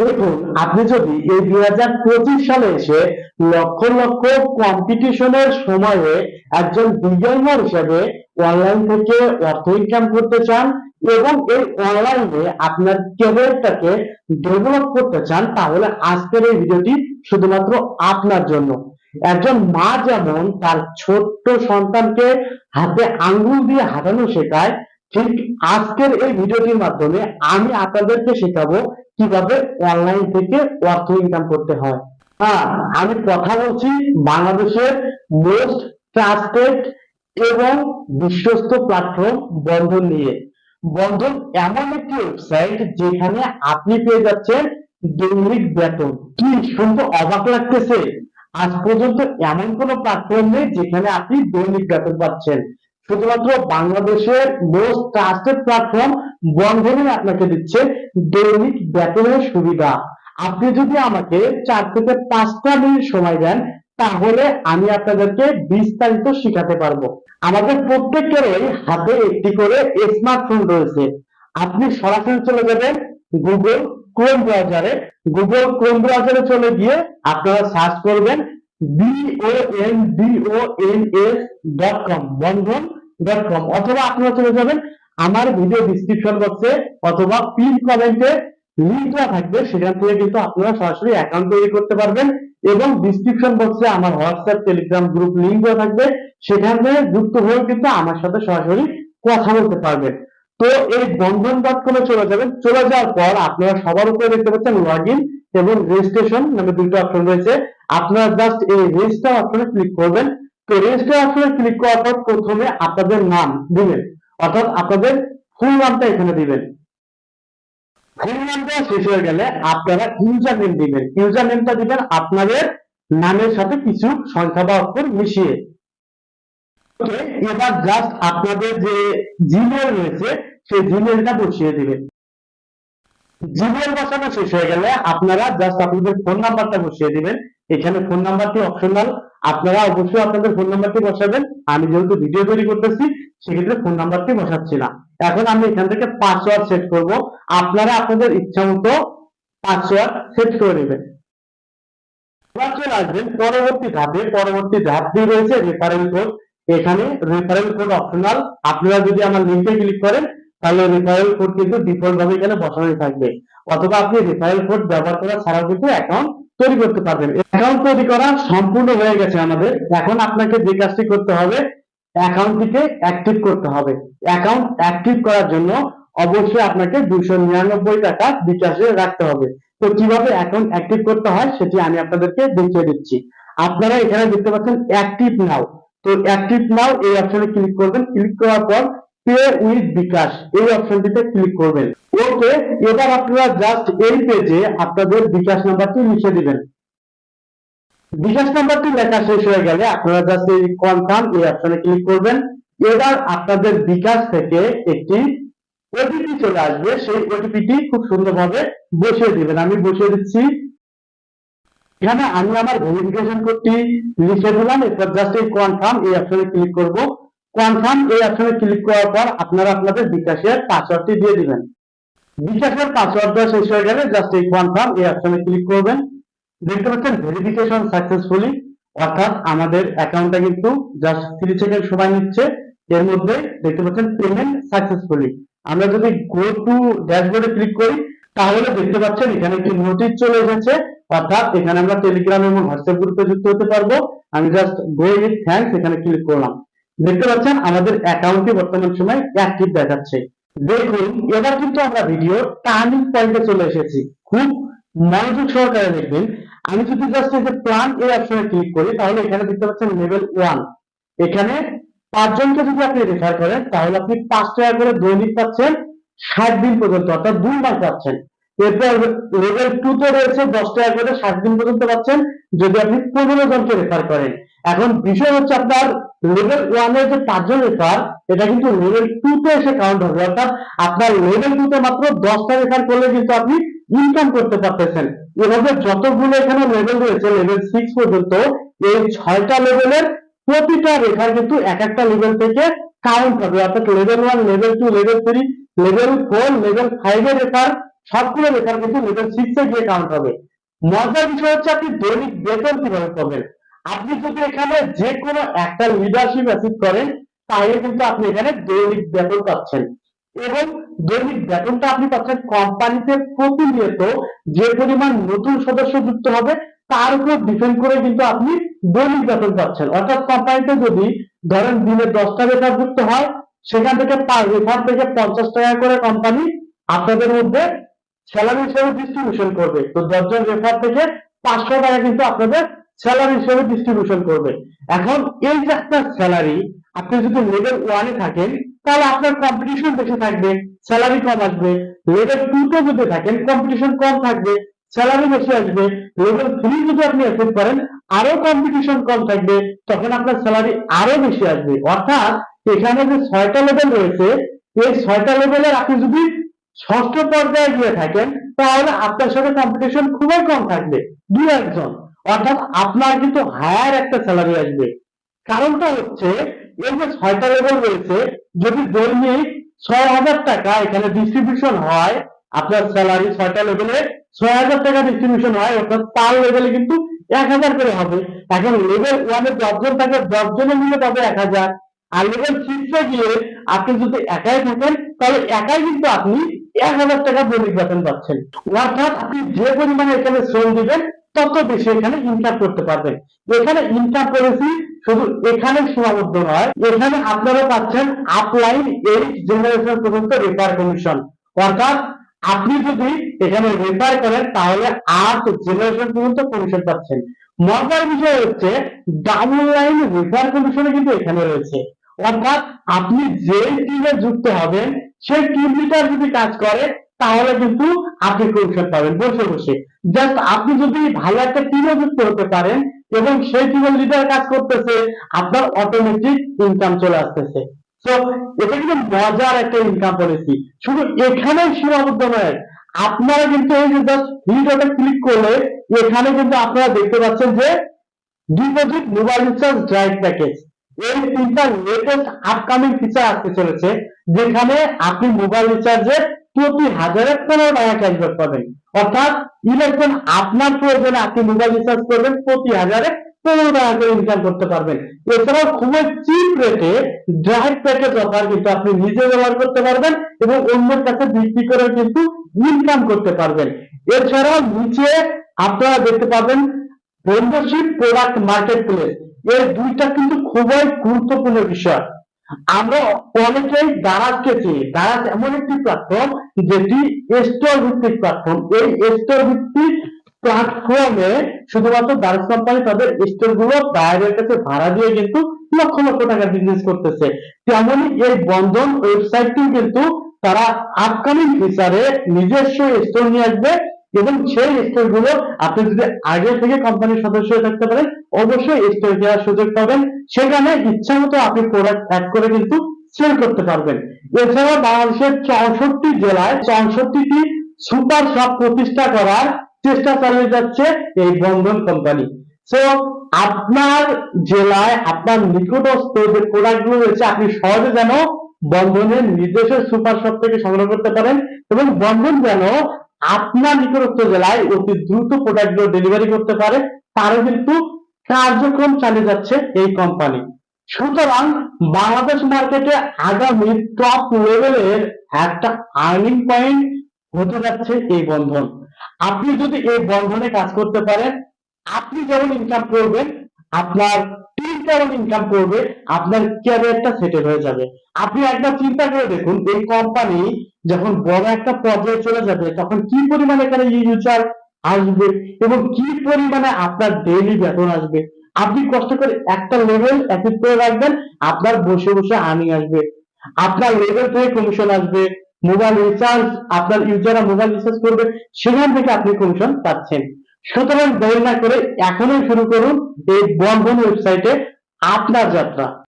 দেখুন, আপনি যদি এই দুই হাজার পঁচিশ সালে এসে লক্ষ লক্ষ কম্পিটিশনের সময়ে একজন বিজ্ঞানীর হিসেবে অনলাইন থেকে অর্থ ইনকাম করতে চান এবং এই অনলাইনে আপনার ক্যারিয়ারটাকে ডেভেলপ করতে চান, তাহলে আজকের এই ভিডিওটি শুধুমাত্র আপনার জন্য। একজন মা যেমন তার ছোট্ট সন্তানকে হাতে আঙ্গুল দিয়ে হাঁটানো শেখায়, ঠিক আজকের এই ভিডিওটির মাধ্যমে আমি আপনাদেরকে শেখাবো কীভাবে অনলাইন থেকে অর্থ ইনকাম করতে হয়? হ্যাঁ আমি কথা বলছি বাংলাদেশের মোস্ট ট্রাস্টেড এবং বিশ্বস্ত প্ল্যাটফর্ম বন্ধন নিয়ে। বন্ধন এমন একটি ওয়েবসাইট যেখানে আপনি পেয়ে যাচ্ছেন দৈনিক বেতন। কি শুনতে অবাক লাগতেছে। আজ পর্যন্ত এমন কোন প্ল্যাটফর্ম নেই যেখানে আপনি দৈনিক বেতন পাচ্ছেন। শুধুমাত্র বাংলাদেশের মোস্ট ট্রাস্টেড প্ল্যাটফর্ম বন্ধনই আপনাকে দিচ্ছে দৈনিক বেতনের সুবিধা। আপনি যদি আমাকে চার থেকে পাঁচটা মিনিট সময় দেন, তাহলে আমি আপনাদেরকে বিস্তারিত শেখাতে পারব। আমাদের প্রত্যেকেরই হাতে একটি করে স্মার্টফোন রয়েছে। আপনি সরাসরি চলে যাবেন গুগল ক্রোম ব্রাউজারে গুগল ক্রোম ব্রাউজারে চলে গিয়ে আপনারা সার্চ করবেন B O N S dot com Bandhan dot com অথবা আপনারা চলে যাবেন আমার ভিডিও ডিসক্রিপশন বক্সে অথবা পিন কমেন্টে লিঙ্ক দেওয়া থাকবে, সেখান থেকে কিন্তু আপনারা সরাসরি অ্যাকাউন্ট তৈরি করতে পারবেন এবং ডিসক্রিপশন বক্সে আমার হোয়াটসঅ্যাপ টেলিগ্রাম গ্রুপ লিঙ্ক দেওয়া থাকবে, সেখান থেকে যুক্ত হয়ে কিন্তু আমার সাথে সরাসরি কথা বলতে পারবেন। তো এই বন্ধন ডট কমে চলে যাবেন, চলে যাওয়ার পর আপনারা সবার উপরে দেখতে পাচ্ছেন লগ ইন এবং রেজিস্ট্রেশন নামে দুটো অপশন রয়েছে। আপনারা জাস্ট এই রেজিস্টার অপশনে ক্লিক করবেন। তো রেজিস্টার অপশনে ক্লিক করার পর প্রথমে আপনাদের নাম দিবেন অর্থাৎ আপনাদের ফুল নামটা এখানে দিবেন। ফুল নামটা শেষ হয়ে গেলে আপনারা ইউজার নেম দিবেন। ইউজার নেমটা দিবেন আপনাদের নামের সাথে কিছু সংখ্যা বা অক্ষর মিশিয়ে। এবার জাস্ট আপনাদের যে জিমেল রয়েছে, সেই জিমেলটা বসিয়ে দিবেন। জিমেল বসানো শেষ হয়ে গেলে আপনারা জাস্ট আপনাদের ফোন নাম্বারটা বসিয়ে দিবেন। এখানে ফোন নাম্বারটি অপশনাল আপনারা অবশ্যই আপনাদের ফোন নাম্বারটি বসাবেন। আমি যেহেতু ভিডিও তৈরি করতেছি, সেক্ষেত্রে ফোন নাম্বারটি বসাচ্ছি না এখন আমি এখান থেকে পাসওয়ার্ড সেট করব। আপনারা আপনাদের ইচ্ছা মতো পাসওয়ার্ড সেট করে নেবেন। চলে আসবেন পরবর্তী ধাপে। পরবর্তী ধাপটি রয়েছে? রেফারেল কোড এখানে রেফারেল কোড অপশনাল আপনারা যদি আমার লিঙ্কে ক্লিক করেন, তাহলে রেফারেল কোড কিন্তু ডিফল্ট ভাবে এখানে বসানোই থাকবে। অথবা আপনি রেফারেল কোড ব্যবহার করা ছাড়াও কিন্তু অ্যাকাউন্ট তৈরি করতে পারবেন। অ্যাকাউন্ট তৈরি করা সম্পূর্ণ হয়ে গেছে আমাদের। এখন আপনাকে যে কাজটি করতে হবে অ্যাকাউন্টটিকে অ্যাক্টিভ করতে হবে। অ্যাকাউন্ট অ্যাক্টিভ করার জন্য অবশ্যই আপনাকে দুইশো নিরানব্বই টাকা বিকাশে রাখতে হবে। তো কীভাবে অ্যাকাউন্ট অ্যাক্টিভ করতে হয়, সেটি আমি আপনাদেরকে দেখিয়ে দিচ্ছি। আপনারা এখানে দেখতে পাচ্ছেন অ্যাক্টিভ নাও তো অ্যাক্টিভ নাও এই অপশনে ক্লিক করবেন। ক্লিক করার পর পে উইথ বিকাশ এই অপশনটিতে ক্লিক করবেন। ওকে এবার আপনারা জাস্ট এই পেজে আপনাদের বিকাশ নাম্বারটি লিখে দিবেন। বিকাশ নাম্বারটি লেখা শেষ হয়ে গেলে আপনারা জাস্ট এই কনফার্ম এই অপশনে ক্লিক করবেন। এবার আপনাদের বিকাশ থেকে একটি ওটিপি চলে আসবে। সেই ওটিপিটি খুব সুন্দরভাবে বসিয়ে দিবেন। আমি বসিয়ে দিচ্ছি। এখানে আমি আমার ভেরিফিকেশন কোডটি লিখে দিলাম। এরপর জাস্ট এই কনফার্ম এই অপশনে ক্লিক করব। কনফার্ম এই অপশনে ক্লিক করার পর আপনারা আপনাদের বিকাশের পাসওয়ার্ডটি দিয়ে দিবেন। বিকাশের পাসওয়ার্ড দেওয়া শেষ হয়ে গেলে জাস্ট এই কনফার্ম এই অপশনে ক্লিক করবেন। দেখতে পাচ্ছেন ভেরিফিকেশন সাকসেসফুলি অর্থাৎ আমাদের অ্যাকাউন্টটা কিন্তু জাস্ট থ্রি সেকেন্ড সময় নিচ্ছে। এর মধ্যে দেখতে পাচ্ছেন পেমেন্ট সাকসেসফুলি আমরা যদি গো টু ড্যাশবোর্ডে ক্লিক করি, তাহলে দেখতে পাচ্ছেন এখানে একটি নোটিশ চলে এসেছে। অর্থাৎ এখানে আমরা টেলিগ্রাম এবং হোয়াটসঅ্যাপ গ্রুপে যুক্ত হতে পারব। আমি জাস্ট গো উইথ থ্যাঙ্কস এখানে ক্লিক করলাম। দেখতে পাচ্ছেন, আমাদের অ্যাকাউন্টটি বর্তমান সময় অ্যাক্টিভ দেখাচ্ছে। দেখুন, এবার কিন্তু আমরা ভিডিও টার্নিং পয়েন্টে চলে এসেছি। খুব মনোযোগ সহকারে দেখবেন। আমি যদি জাস্ট এই যে প্ল্যান এই অপশনে ক্লিক করি, তাহলে এখানে দেখতে পাচ্ছেন লেভেল ওয়ান এখানে পাঁচজনকে যদি আপনি রেফার করেন, তাহলে আপনি পাঁচ টাকা করে দৈনিক পাচ্ছেন, ষাট দিন পর্যন্ত, অর্থাৎ দুই মাস পাচ্ছেন। এরপর লেভেল টু তে রয়েছে, দশ টাকা করে ষাট দিন পর্যন্ত পাচ্ছেন, যদি আপনি পনেরো জনকে রেফার করেন। এখন বিষয় হচ্ছে আপনার লেভেল ওয়ানের যে পাঁচজন রেফার এটা কিন্তু লেভেল টু তে এসে কাউন্ট হবে। অর্থাৎ আপনার লেভেল টু তে মাত্র দশটা রেফার করলে কিন্তু আপনি ইনকাম করতে পারতেছেন। এভাবে যতগুলো এখানে লেভেল রয়েছে লেভেল সিক্স পর্যন্ত, এই ছয়টা লেভেলের প্রতিটা রেখার কিন্তু এক একটা লেভেল থেকে কাউন্ট হবে। অর্থাৎ level one level two level three level four level five এর রেখার সবগুলো রেফার কিন্তু লেভেল সিক্স এ গিয়ে কাউন্ট হবে। মজার বিষয় হচ্ছে আপনি দৈনিক বেতন কীভাবে পাবেন? আপনি যদি এখানে যে কোনো একটা লিডারশিপ অ্যাচিভ করেন, তাহলে কিন্তু আপনি এখানে দৈনিক বেতন পাচ্ছেন। এবং দৈনিক বেতনটা আপনি পাচ্ছেন কোম্পানিতে প্রতিনিয়ত যে পরিমাণ নতুন সদস্য যুক্ত হবে, তার উপর ডিপেন্ড করে কিন্তু আপনি দৈনিক বেতন পাচ্ছেন। অর্থাৎ কোম্পানিতে যদি ধরেন দিনে দশটা রেফার যুক্ত হয়, সেখান থেকে পার রেফার থেকে পঞ্চাশ টাকা করে কোম্পানি আপনাদের মধ্যে স্যালারি হিসেবে ডিস্ট্রিবিউশন করবে। তো দশজন রেফার থেকে পাঁচশো টাকা কিন্তু আপনাদের স্যালারি হিসেবে ডিস্ট্রিবিউশন করবে। এখন এই যে আপনার স্যালারি আপনি যদি লেভেল ওয়ানে থাকেন, তাহলে আপনার কম্পিটিশন বেশি থাকবে স্যালারি কম আসবে। লেভেল টু তে যদি থাকেন কম্পিটিশন কম থাকবে স্যালারি বেশি আসবে। লেভেল থ্রি যদি আপনি অ্যাচিভ করেন, আরও কম্পিটিশন কম থাকবে, তখন আপনার স্যালারি আরও বেশি আসবে। অর্থাৎ এখানে যে ছয়টা লেভেল রয়েছে, এই ছয়টা লেভেলের আপনি যদি ষষ্ঠ পর্যায়ে গিয়ে থাকেন, তাহলে আপনার সাথে কম্পিটিশন খুবই কম থাকবে। দু একজন। অর্থাৎ আপনার কিন্তু হায়ার একটা স্যালারি আসবে। কারণটা হচ্ছে, এই যে ছয়টা লেভেল রয়েছে, যদি দৈনিক ছয় হাজার টাকা এখানে ডিস্ট্রিবিউশন হয়, আপনার স্যালারি ছয়টা লেভেলে ছয় হাজার টাকা ডিস্ট্রিবিউশন হয়, অর্থাৎ পার লেভেলে কিন্তু এক হাজার করে হবে। এখন লেভেল ওয়ানে দশজন থাকে দশ জনে মিলে পাবে এক হাজার। আর লেভেল সিক্সে গিয়ে আপনি যদি একাই থাকেন, তাহলে একাই কিন্তু আপনি এক হাজার টাকা দৈনিক বেতন পাচ্ছেন। অর্থাৎ আপনি যে পরিমাণে এখানে শ্রম দিবেন তত বেশি এখানে ইনকাম করতে পারবেন এখানে ইনকাম পলিসি শুধু এখানে সীমাবদ্ধ নয়, এখানে আপনারা পাচ্ছেন আপলাইন এইট জেনারেশন পর্যন্ত রেফার কমিশন অর্থাৎ আপনি যদি এখানে রেফার করেন, তাহলে আট জেনারেশন পর্যন্ত কমিশন পাচ্ছেন। মজার বিষয় হচ্ছে ডাবল লাইন রেফার কমিশনে কিন্তু এখানে রয়েছে। অর্থাৎ আপনি যে টিমে যুক্ত হবেন, সেই টিম লিডার যদি কাজ করে তাহলে কিন্তু আপনি কমিশন পাবেন, বসে বসে। জাস্ট আপনি যদি ভালো একটা টিমে যুক্ত হতে পারেন এবং সেই টিমের লিডার কাজ করতেছে, আপনার অটোমেটিক ইনকাম চলে আসতেছে। তো এটা কিন্তু মজার একটা ইনকাম পলিসি শুধু এখানেই সীমাবদ্ধ নয়, আপনারা কিন্তু এই যে জাস্ট ভিডিওটা ক্লিক করলে এখানে কিন্তু আপনারা দেখতে পাচ্ছেন যে deposit mobile recharge drive package এই তিনটা লেটেস্ট আপকামিং ফিচার আসতে চলেছে, যেখানে আপনি মোবাইল রিচার্জে প্রতি হাজারে পনেরো টাকা ক্যাশব্যাক পাবেন। অর্থাৎ ইলেকশন আপনার প্রয়োজনে আপনি মোবাইল রিচার্জ করবেন, প্রতি হাজারে পনেরো টাকা করে ইনকাম করতে পারবেন। এছাড়াও খুবই চিপ রেটে ড্রাইভ প্যাকেজ অফার কিন্তু আপনি নিজে ব্যবহার করতে পারবেন এবং অন্যের কাছে বিক্রি করে কিন্তু ইনকাম করতে পারবেন। এছাড়াও নিচে আপনারা দেখতে পাবেন মেম্বারশিপ প্রোডাক্ট মার্কেট প্লেস এই দুইটা কিন্তু খুবই গুরুত্বপূর্ণ বিষয়। আমরা অনেকেই দারাজকে চিনি। দারাজ এমন একটি প্ল্যাটফর্ম যেটি স্টোর ভিত্তিক প্ল্যাটফর্ম এই স্টোর ভিত্তিক প্ল্যাটফর্মে শুধুমাত্র দারাজ কোম্পানি তাদের স্টোরগুলো বাইরের কাছে ভাড়া দিয়ে কিন্তু লক্ষ লক্ষ টাকা বিজনেস করতেছে। তেমনই এই বন্ধন ওয়েবসাইটটি কিন্তু তারা আপকামিং ফিচারে নিজস্ব স্টোর নিয়ে আসবে। এবং সেই স্টোরগুলো আপনি যদি আগে থেকে কোম্পানির সদস্য হয়ে থাকতে পারেন, অবশ্যই স্টোর দেওয়ার সুযোগ পাবেন। সেখানে ইচ্ছা মতো আপনি প্রোডাক্ট অ্যাড করে কিন্তু সেল করতে পারবেন। এছাড়া বাংলাদেশের চৌষট্টি জেলায় চৌষট্টিটি সুপার শপ প্রতিষ্ঠা করার চেষ্টা চালিয়ে যাচ্ছে এই বন্ধন কোম্পানি সো আপনার জেলায়, আপনার নিকটস্থ যে প্রোডাক্টগুলো রয়েছে, আপনি সহজে যেন বন্ধনের নিজস্ব সুপার শপ থেকে সংগ্রহ করতে পারেন এবং বন্ধন যেন আপনার নিকটস্থ জেলায় অতি দ্রুত প্রোডাক্টগুলো ডেলিভারি করতে পারে, তারও কিন্তু কার্যক্রম চালিয়ে যাচ্ছে এই কোম্পানি সুতরাং বাংলাদেশ মার্কেটে আগামী টপ লেভেলের একটা আর্নিং পয়েন্ট হতে যাচ্ছে এই বন্ধন। আপনি যদি এই বন্ধনে কাজ করতে পারেন, আপনি যেমন ইনকাম করবেন, আপনার টিম যেমন ইনকাম করবে, আপনার ক্যারিয়ারটা সেটেল হয়ে যাবে। আপনি একবার চিন্তা করে দেখুন, এই কোম্পানি যখন বড় একটা পর্যায়ে চলে যাবে, তখন কি এখানে ইউজার আসবে এবং কি পরিমাণে আপনার ডেইলি বেতন আসবে? আপনি কষ্ট করে একটা লেভেল অ্যাচিভ করে রাখবেন, আপনার বসে বসে আর্নিং আসবে। আপনার লেভেল থেকে কমিশন আসবে মোবাইল রিচার্জ আপনার ইউজাররা মোবাইল রিচার্জ করবে, সেখান থেকে আপনি কমিশন পাচ্ছেন। সুতরাং দেরি না করে এখনই শুরু করুন এই বন্ধন ওয়েবসাইটে আপনার যাত্রা